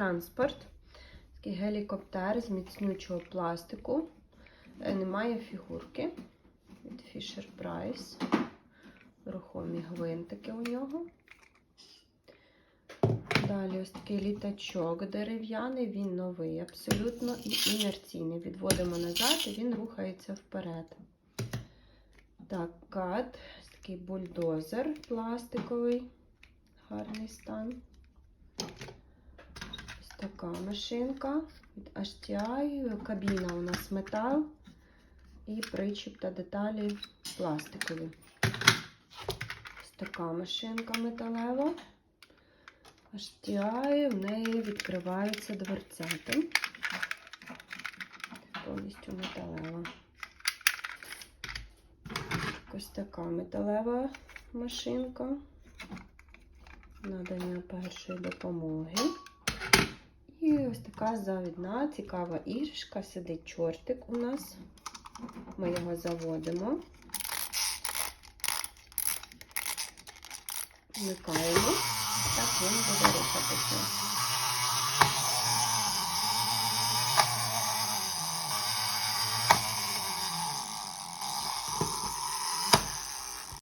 транспорт. Такий гелікоптер з міцнючого пластику. Е, Немає фігурки від Fisher Price. Рухомі гвинтики у нього. Далі ось такий літачок дерев'яний, він новий абсолютно і інерційний. Відводимо назад і він рухається вперед. Так, кат, такий бульдозер пластиковий, гарний стан. Така машинка від HTI, кабіна у нас метал і причіп та деталі пластикові. Ось така машинка металева. HTI, в неї відкриваються дверцята. Повністю металева. Ось така металева машинка. Надання першої допомоги. Така завідна, цікава іграшка. Сидить чортик у нас. Ми його заводимо. Вмикаємо. Так він буде рухатися.